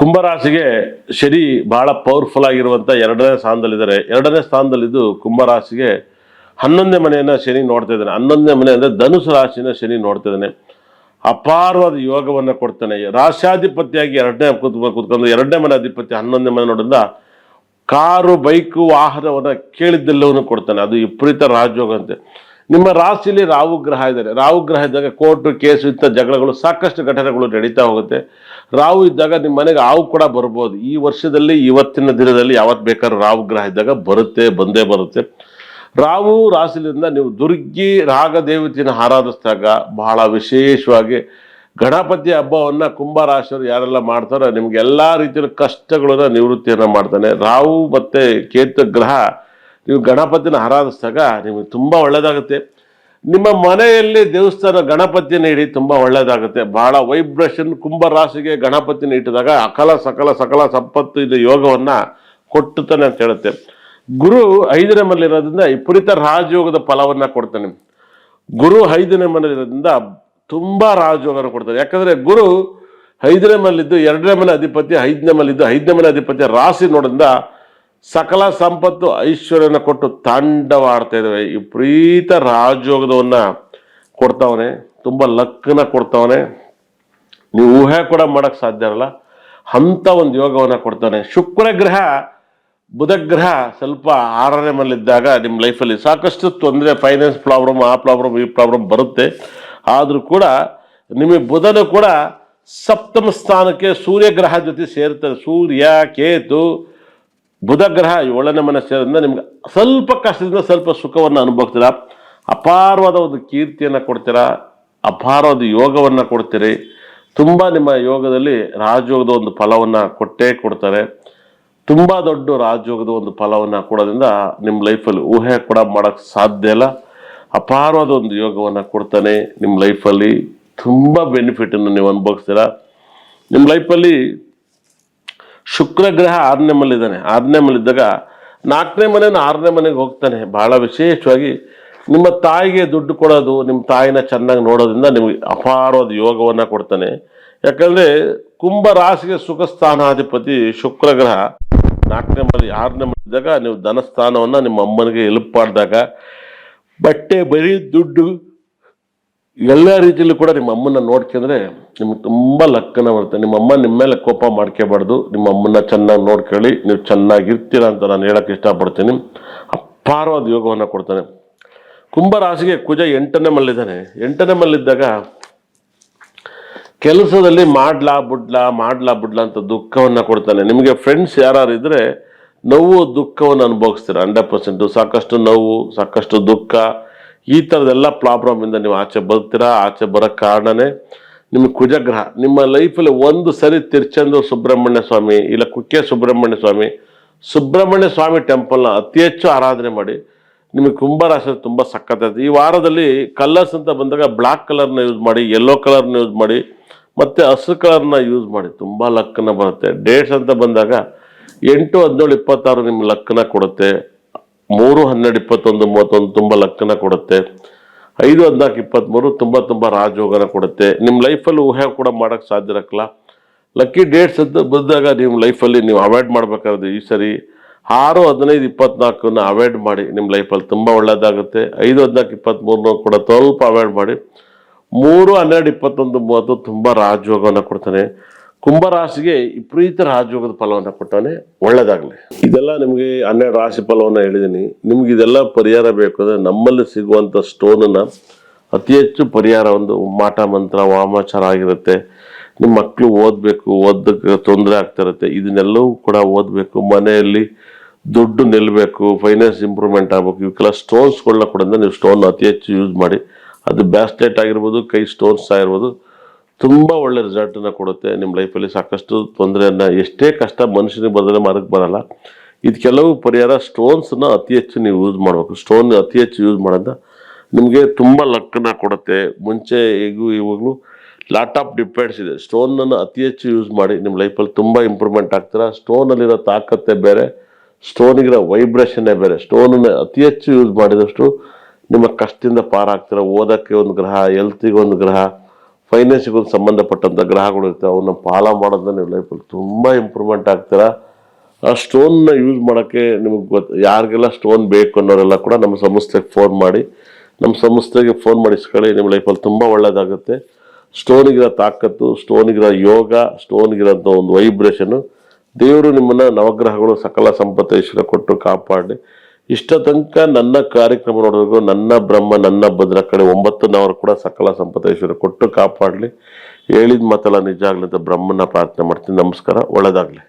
ಕುಂಭರಾಶಿಗೆ ಶನಿ ಬಹಳ ಪವರ್ಫುಲ್ ಆಗಿರುವಂಥ ಎರಡನೇ ಸ್ಥಾನದಲ್ಲಿದ್ದಾರೆ. ಎರಡನೇ ಸ್ಥಾನದಲ್ಲಿದ್ದು ಕುಂಭರಾಶಿಗೆ ಹನ್ನೊಂದನೇ ಮನೆಯನ್ನು ಶನಿ ನೋಡ್ತಾ ಇದ್ದಾನೆ. ಹನ್ನೊಂದನೇ ಮನೆ ಅಂದರೆ ಧನುಸು ರಾಶಿನ ಶನಿ ನೋಡ್ತಾ ಇದ್ದಾನೆ. ಅಪಾರವಾದ ಯೋಗವನ್ನು ಕೊಡ್ತಾನೆ. ರಾಶಾಧಿಪತಿಯಾಗಿ ಎರಡನೇ ಕೂತ್ಕೊಂಡು ಕೂತ್ಕೊಂಡು ಎರಡನೇ ಮನೆ ಅಧಿಪತಿ ಹನ್ನೊಂದನೇ ಮನೆ ನೋಡಿದ ಕಾರು, ಬೈಕು, ವಾಹನವನ್ನು ಕೇಳಿದ್ದೆಲ್ಲವನ್ನು ಕೊಡ್ತಾನೆ. ಅದು ವಿಪರೀತ ರಾಜಯೋಗ ಅಂತೆ. ನಿಮ್ಮ ರಾಶಿಯಲ್ಲಿ ರಾಹು ಗ್ರಹ ಇದ್ದಾರೆ. ರಾಹು ಗ್ರಹ ಇದ್ದಾಗ ಕೋರ್ಟು, ಕೇಸು ಇಂಥ ಜಗಳಗಳು, ಸಾಕಷ್ಟು ಘಟನೆಗಳು ನಡೀತಾ ಹೋಗುತ್ತೆ. ರಾಹು ಇದ್ದಾಗ ನಿಮ್ಮ ಮನೆಗೆ ಹಾವು ಕೂಡ ಬರ್ಬೋದು. ಈ ವರ್ಷದಲ್ಲಿ, ಇವತ್ತಿನ ದಿನದಲ್ಲಿ ಯಾವತ್ತು ಬೇಕಾದ್ರೂ ರಾಹು ಗ್ರಹ ಇದ್ದಾಗ ಬರುತ್ತೆ, ಬಂದೇ ಬರುತ್ತೆ. ರಾಹು ರಾಶಿಲಿಂದ ನೀವು ದುರ್ಗಿ ರಾಗದೇವತಿನ ಆರಾಧಿಸಿದಾಗ ಬಹಳ ವಿಶೇಷವಾಗಿ ಗಣಪತಿ ಹಬ್ಬವನ್ನು ಕುಂಭರಾಶಿಯವರು ಯಾರೆಲ್ಲ ಮಾಡ್ತಾರೋ, ನಿಮ್ಗೆ ಎಲ್ಲ ರೀತಿಯ ಕಷ್ಟಗಳನ್ನು ನಿವೃತ್ತಿಯನ್ನು ಮಾಡ್ತಾನೆ. ರಾಹು ಮತ್ತು ಕೇತು ಗ್ರಹ ನೀವು ಗಣಪತಿನ ಆರಾಧಿಸಿದಾಗ ನಿಮಗೆ ತುಂಬ ಒಳ್ಳೆಯದಾಗುತ್ತೆ ನಿಮ್ಮ ಮನೆಯಲ್ಲಿ ದೇವಸ್ಥಾನ ಗಣಪತಿನ ಇಡಿ ತುಂಬ ಒಳ್ಳೆಯದಾಗುತ್ತೆ ಭಾಳ ವೈಬ್ರೇಷನ್ ಕುಂಭ ರಾಶಿಗೆ ಗಣಪತಿನ ಇಟ್ಟಿದಾಗ ಅಕಲ ಸಕಲ ಸಕಲ ಸಂಪತ್ತು ಇದು ಯೋಗವನ್ನು ಕೊಟ್ಟುತ್ತಾನೆ ಅಂತ ಹೇಳುತ್ತೆ. ಗುರು ಐದನೇ ಮನೆಯಲ್ಲಿರೋದ್ರಿಂದ ವಿಪರೀತ ರಾಜಯೋಗದ ಫಲವನ್ನು ಕೊಡ್ತಾನೆ. ಗುರು ಐದನೇ ಮನೆಯಲ್ಲಿರೋದ್ರಿಂದ ತುಂಬ ರಾಜಯೋಗನ ಕೊಡ್ತಾನೆ. ಯಾಕಂದರೆ ಗುರು ಐದನೇ ಮನೆಯಲ್ಲಿದ್ದು ಎರಡನೇ ಮನೆ ಅಧಿಪತಿ, ಐದನೇ ಮನೆಯಲ್ಲಿದ್ದು ಐದನೇ ಮನೆ ಅಧಿಪತಿ ರಾಶಿ ನೋಡಿದ್ರಿಂದ ಸಕಲ ಸಂಪತ್ತು ಐಶ್ವರ್ಯನ ಕೊಟ್ಟು ತಾಂಡವಾಡ್ತಾ ಇದ್ದಾವೆ. ಪ್ರೀತ ರಾಜಯೋಗದವನ್ನ ಕೊಡ್ತಾವನೆ, ತುಂಬ ಲಕ್ಕನ ಕೊಡ್ತಾವನೆ. ನೀವು ಊಹೆ ಕೂಡ ಮಾಡಕ್ ಸಾಧ್ಯ ಇರಲ್ಲ. ಅಂತ ಒಂದು ಯೋಗವನ್ನ ಕೊಡ್ತಾನೆ ಶುಕ್ರ ಗ್ರಹ, ಬುಧ ಗ್ರಹ ಸ್ವಲ್ಪ ಆರನೇ ಮನೆಯಲ್ಲಿದ್ದಾಗ ನಿಮ್ಮ ಲೈಫಲ್ಲಿ ಸಾಕಷ್ಟು ತೊಂದರೆ ಫೈನಾನ್ಸ್ ಪ್ರಾಬ್ಲಮ್ ಆ ಪ್ರಾಬ್ಲಮ್ ಈ ಪ್ರಾಬ್ಲಮ್ ಬರುತ್ತೆ. ಆದರೂ ಕೂಡ ನಿಮಗೆ ಬುಧನು ಕೂಡ ಸಪ್ತಮ ಸ್ಥಾನಕ್ಕೆ ಸೂರ್ಯ ಗ್ರಹ ಜೊತೆ ಸೇರ್ತಾರೆ. ಸೂರ್ಯ, ಕೇತು ಬುಧ ಗ್ರಹ ಏಳನೇ ಮನೆ ಸೇರೋದ್ರಿಂದ ನಿಮ್ಗೆ ಸ್ವಲ್ಪ ಕಷ್ಟದಿಂದ ಸ್ವಲ್ಪ ಸುಖವನ್ನು ಅನುಭವಿಸ್ತೀರಾ? ಅಪಾರವಾದ ಒಂದು ಕೀರ್ತಿಯನ್ನು ಕೊಡ್ತೀರಾ? ಅಪಾರವಾದ ಯೋಗವನ್ನು ಕೊಡ್ತೀರಿ? ತುಂಬ ನಿಮ್ಮ ಯೋಗದಲ್ಲಿ ರಾಜಯೋಗದ ಒಂದು ಫಲವನ್ನು ಕೊಟ್ಟೇ ಕೊಡ್ತಾರೆ. ತುಂಬ ದೊಡ್ಡ ರಾಜಯೋಗದ ಒಂದು ಫಲವನ್ನು ಕೊಡೋದ್ರಿಂದ ನಿಮ್ಮ ಲೈಫಲ್ಲಿ ಊಹೆ ಕೂಡ ಮಾಡೋಕ್ಕೆ ಸಾಧ್ಯ ಇಲ್ಲ. ಅಪಾರವಾದ ಒಂದು ಯೋಗವನ್ನು ಕೊಡ್ತಾನೆ ನಿಮ್ಮ ಲೈಫಲ್ಲಿ. ತುಂಬ ಬೆನಿಫಿಟನ್ನು ನೀವು ಅನುಭವಿಸ್ತೀರಾ? ನಿಮ್ಮ ಲೈಫಲ್ಲಿ ಶುಕ್ರ ಗ್ರಹ ಆರನೇ ಮನೆಯಲ್ಲಿದ್ದಾನೆ. ಆರನೇ ಮನೆಯಿದ್ದಾಗ ನಾಲ್ಕನೇ ಮನೆಯನ್ನು ಆರನೇ ಮನೆಗೆ ಹೋಗ್ತಾನೆ. ಬಹಳ ವಿಶೇಷವಾಗಿ ನಿಮ್ಮ ತಾಯಿಗೆ ದುಡ್ಡು ಕೊಡೋದು, ನಿಮ್ಮ ತಾಯಿನ ಚೆನ್ನಾಗಿ ನೋಡೋದ್ರಿಂದ ನಿಮಗೆ ಅಪಾರವಾದ ಯೋಗವನ್ನು ಕೊಡ್ತಾನೆ. ಯಾಕಂದರೆ ಕುಂಭ ರಾಶಿಗೆ ಸುಖ ಸ್ಥಾನಾಧಿಪತಿ ಶುಕ್ರ ಗ್ರಹ ನಾಲ್ಕನೇ ಮನೆ, ಆರನೇ ಮನೆ ಇದ್ದಾಗ ನೀವು ಧನಸ್ಥಾನವನ್ನು ನಿಮ್ಮ ಅಮ್ಮನಿಗೆ ಎಲ್ಪ್ ಮಾಡಿದಾಗ ಬಟ್ಟೆ, ಬರೀ, ದುಡ್ಡು ಎಲ್ಲ ರೀತಿಯಲ್ಲೂ ಕೂಡ ನಿಮ್ಮ ಅಮ್ಮನ ನೋಡ್ಕೊಂಡ್ರೆ ನಿಮ್ಗೆ ತುಂಬ ಲಕ್ಕನ ಬರುತ್ತೆ. ನಿಮ್ಮ ಅಮ್ಮ ನಿಮ್ಮ ಮೇಲೆ ಕೋಪ ಮಾಡ್ಕೋಬಾರ್ದು. ನಿಮ್ಮ ಅಮ್ಮನ ಚೆನ್ನಾಗಿ ನೋಡ್ಕೊಳ್ಳಿ. ನೀವು ಚೆನ್ನಾಗಿರ್ತೀರ ಅಂತ ನಾನು ಹೇಳಕ್ಕೆ ಇಷ್ಟಪಡ್ತೀನಿ. ಅಪಾರವಾದ ಯೋಗವನ್ನು ಕೊಡ್ತಾನೆ. ಕುಂಭ ರಾಶಿಗೆ ಕುಜ ಎಂಟನೇ ಮಲ್ಲಿದ್ದಾನೆ. ಎಂಟನೇ ಮಲ್ಲಿದ್ದಾಗ ಕೆಲಸದಲ್ಲಿ ಮಾಡ್ಲಾ ಬುಡ್ಲಾ ಮಾಡ್ಲಾ ಬುಡ್ಲಾ ಅಂತ ದುಃಖವನ್ನು ಕೊಡ್ತಾನೆ. ನಿಮಗೆ ಫ್ರೆಂಡ್ಸ್ ಯಾರು ಇದ್ದರೆ ನೋವು, ದುಃಖವನ್ನು ಅನುಭವಿಸ್ತೀರ. ಹಂಡ್ರೆಡ್ ಪರ್ಸೆಂಟು ಸಾಕಷ್ಟು ನೋವು, ಸಾಕಷ್ಟು ದುಃಖ ಈ ಥರದೆಲ್ಲ ಪ್ರಾಬ್ಲಮ್ ಇಂದ ನೀವು ಆಚೆ ಬರ್ತೀರಾ, ಆಚೆ ಬರೋ ಕಾರಣನೇ ನಿಮ್ಮ ಕುಜಗ್ರಹ. ನಿಮ್ಮ ಲೈಫಲ್ಲಿ ಒಂದು ಸರಿ ತಿರ್ಚಂದ್ರ ಸುಬ್ರಹ್ಮಣ್ಯ ಸ್ವಾಮಿ ಇಲ್ಲ ಕುಕ್ಕೆ ಸುಬ್ರಹ್ಮಣ್ಯ ಸ್ವಾಮಿ ಸುಬ್ರಹ್ಮಣ್ಯ ಸ್ವಾಮಿ ಟೆಂಪಲ್ನ ಅತಿ ಹೆಚ್ಚು ಆರಾಧನೆ ಮಾಡಿ ನಿಮಗೆ ಕುಂಭರಾಶಿ ತುಂಬ ಸಖತ್ತಾಯ್ತು ಈ ವಾರದಲ್ಲಿ ಕಲರ್ಸ್ ಅಂತ ಬಂದಾಗ ಬ್ಲ್ಯಾಕ್ ಕಲರ್ನ ಯೂಸ್ ಮಾಡಿ ಯೆಲ್ಲೋ ಕಲರ್ನ ಯೂಸ್ ಮಾಡಿ, ಮತ್ತು ಹಸಿರು ಕಲರ್ನ ಯೂಸ್ ಮಾಡಿ. ತುಂಬ ಲಕ್ಕನ ಬರುತ್ತೆ. ಡೇಟ್ಸ್ ಅಂತ ಬಂದಾಗ ಎಂಟು, ಹದಿನೇಳು, ಇಪ್ಪತ್ತಾರು ನಿಮ್ಮ ಲಕ್ಕನ ಕೊಡುತ್ತೆ. ಮೂರು ಹನ್ನೆರಡು ಇಪ್ಪತ್ತೊಂದು ಮೂವತ್ತೊಂದು ತುಂಬ ಲಕ್ಕನ ಕೊಡುತ್ತೆ. ಐದು ಹದಿನಾಲ್ಕು ಇಪ್ಪತ್ತ್ಮೂರು ತುಂಬ ತುಂಬ ರಾಜಯೋಗನ ಕೊಡುತ್ತೆ. ನಿಮ್ಮ ಲೈಫಲ್ಲಿ ಊಹೆ ಕೂಡ ಮಾಡೋಕ್ಕೆ ಸಾಧ್ಯ ಇರಕ್ಕಲ್ಲ. ಲಕ್ಕಿ ಡೇಟ್ಸ್ ಅಂತ ಬಂದಾಗ ನಿಮ್ಮ ಲೈಫಲ್ಲಿ ನೀವು ಅವಾಯ್ಡ್ ಮಾಡಬೇಕಾದ್ರೆ ಈ ಸರಿ ಆರು, ಹದಿನೈದು, ಇಪ್ಪತ್ನಾಲ್ಕನ್ನ ಅವಾಯ್ಡ್ ಮಾಡಿ. ನಿಮ್ಮ ಲೈಫಲ್ಲಿ ತುಂಬ ಒಳ್ಳೆಯದಾಗುತ್ತೆ ಐದು, ಹದಿನಾಲ್ಕು ಇಪ್ಪತ್ತ್ಮೂರನ್ನ ಕೂಡ ಸ್ವಲ್ಪ ಅವಾಯ್ಡ್ ಮಾಡಿ. ಮೂರು, ಹನ್ನೆರಡು, ಇಪ್ಪತ್ತೊಂದು, ಮೂವತ್ತು ತುಂಬ ರಾಜಯೋಗವನ್ನು ಕೊಡ್ತಾನೆ. ಕುಂಭರಾಶಿಗೆ ವಿಪರೀತ ರಾಜಯೋಗದ ಫಲವನ್ನು ಕೊಟ್ಟಾನೆ ಒಳ್ಳೇದಾಗಲಿ. ಇದೆಲ್ಲ ನಿಮಗೆ ಹನ್ನೆರಡು ರಾಶಿ ಫಲವನ್ನು ಹೇಳಿದ್ದೀನಿ ನಿಮ್ಗೆ ಇದೆಲ್ಲ ಪರಿಹಾರ ಬೇಕು ಅಂದರೆ ನಮ್ಮಲ್ಲಿ ಸಿಗುವಂಥ ಸ್ಟೋನನ್ನು ಅತಿ ಹೆಚ್ಚು ಪರಿಹಾರ ಒಂದು ಮಾಟ ಮಂತ್ರ, ವಾಮಾಚಾರ ಆಗಿರುತ್ತೆ. ನಿಮ್ಮ ಮಕ್ಕಳು ಓದಬೇಕು ಓದಕ್ಕೆ ತೊಂದರೆ ಆಗ್ತಾ ಇರುತ್ತೆ. ಇದನ್ನೆಲ್ಲವೂ ಕೂಡ ಓದಬೇಕು. ಮನೆಯಲ್ಲಿ ದುಡ್ಡು ನಿಲ್ಲಬೇಕು ಫೈನಾನ್ಸ್ ಇಂಪ್ರೂವ್ಮೆಂಟ್ ಆಗಬೇಕು. ಇವಕ್ಕೆಲ್ಲ ಸ್ಟೋನ್ಸ್ಗಳನ್ನ ಕೂಡ ನೀವು ಸ್ಟೋನ್ ಅತಿ ಹೆಚ್ಚು ಯೂಸ್ ಮಾಡಿ. ಅದು ಬ್ಯಾಸ್ಲೆಟ್ ಆಗಿರ್ಬೋದು, ಕೈ ಸ್ಟೋನ್ಸ್ ಆಗಿರ್ಬೋದು ತುಂಬ ಒಳ್ಳೆ ರಿಸಲ್ಟನ್ನು ಕೊಡುತ್ತೆ. ನಿಮ್ಮ ಲೈಫಲ್ಲಿ ಸಾಕಷ್ಟು ತೊಂದರೆಯನ್ನು, ಎಷ್ಟೇ ಕಷ್ಟ ಮನುಷ್ಯನಿಗೆ ಬದಲೇ ಮರಕ್ಕೆ ಬರಲ್ಲ. ಇದು ಕೆಲವು ಪರಿಹಾರ ಸ್ಟೋನ್ಸನ್ನು ಅತಿ ಹೆಚ್ಚು ನೀವು ಯೂಸ್ ಮಾಡಬೇಕು. ಸ್ಟೋನ್ ಅತಿ ಹೆಚ್ಚು ಯೂಸ್ ಮಾಡೋದ ನಿಮಗೆ ತುಂಬ ಲಕ್ಕನ್ನ ಕೊಡುತ್ತೆ. ಮುಂಚೆ ಈಗೂ ಇವಾಗಲೂ ಲಾಟ್ ಆಫ್ ಡಿಪೆಂಡ್ಸ್ ಇದೆ. ಸ್ಟೋನನ್ನು ಅತಿ ಹೆಚ್ಚು ಯೂಸ್ ಮಾಡಿ ನಿಮ್ಮ ಲೈಫಲ್ಲಿ ತುಂಬ ಇಂಪ್ರೂವ್ಮೆಂಟ್ ಆಗ್ತೀರ? ಸ್ಟೋನಲ್ಲಿರೋ ತಾಕತ್ತೆ ಬೇರೆ. ಸ್ಟೋನಿಗಿರೋ ವೈಬ್ರೇಷನ್ನೇ ಬೇರೆ. ಸ್ಟೋನನ್ನು ಅತಿ ಹೆಚ್ಚು ಯೂಸ್ ಮಾಡಿದಷ್ಟು ನಿಮ್ಮ ಕಷ್ಟದಿಂದ ಪಾರಾಗ್ತೀರ? ಓದೋಕ್ಕೆ ಒಂದು ಗ್ರಹ ಹೆಲ್ತಿಗೆ ಒಂದು ಗ್ರಹ. ಫೈನಾನ್ಸಿಗೆ ಸಂಬಂಧಪಟ್ಟಂಥ ಗ್ರಹಗಳು ಇರ್ತವೆ ಅವನ್ನ ಪಾಲ ಮಾಡೋದನ್ನ ನೀವು ಲೈಫಲ್ಲಿ ತುಂಬ ಇಂಪ್ರೂವ್ಮೆಂಟ್ ಆಗ್ತೀರ? ಆ ಸ್ಟೋನ್ನ ಯೂಸ್ ಮಾಡೋಕ್ಕೆ ನಿಮಗೆ ಗೊತ್ತು ಯಾರಿಗೆಲ್ಲ ಸ್ಟೋನ್ ಬೇಕು ಅನ್ನೋರೆಲ್ಲ ಕೂಡ ನಮ್ಮ ಸಂಸ್ಥೆಗೆ ಫೋನ್ ಮಾಡಿ, ನಮ್ಮ ಸಂಸ್ಥೆಗೆ ಫೋನ್ ಮಾಡಿಸ್ಕೊಳ್ಳಿ ನಿಮ್ಮ ಲೈಫಲ್ಲಿ ತುಂಬ ಒಳ್ಳೆಯದಾಗುತ್ತೆ ಸ್ಟೋನಿಗಿರೋ ತಾಕತ್ತು ಸ್ಟೋನಿಗಿರೋ ಯೋಗ ಸ್ಟೋನಿಗಿರೋಂಥ ಒಂದು ವೈಬ್ರೇಷನು ದೇವರು ನಿಮ್ಮನ್ನು ನವಗ್ರಹಗಳು ಸಕಲ ಸಂಪತ್ತು ಐಶ್ವರ್ಯ ಕೊಟ್ಟು ಕಾಪಾಡಿ ಇಷ್ಟ ತನಕ ನನ್ನ ಕಾರ್ಯಕ್ರಮ ನೋಡಿದ್ರು ನನ್ನ ಬ್ರಹ್ಮ, ನನ್ನ ಭದ್ರ ಕಡೆ ಒಂಬತ್ತು ನಾವರು ಕೂಡ ಸಕಲ ಸಂಪದೇಶ್ವರ ಕೊಟ್ಟು ಕಾಪಾಡಲಿ. ಹೇಳಿದ ಮಾತಲ್ಲ ನಿಜ ಆಗ್ಲಿ ಅಂತ ಬ್ರಹ್ಮನ ಪ್ರಾರ್ಥನೆ ಮಾಡ್ತೀನಿ. ನಮಸ್ಕಾರ. ಒಳ್ಳೆಯದಾಗಲಿ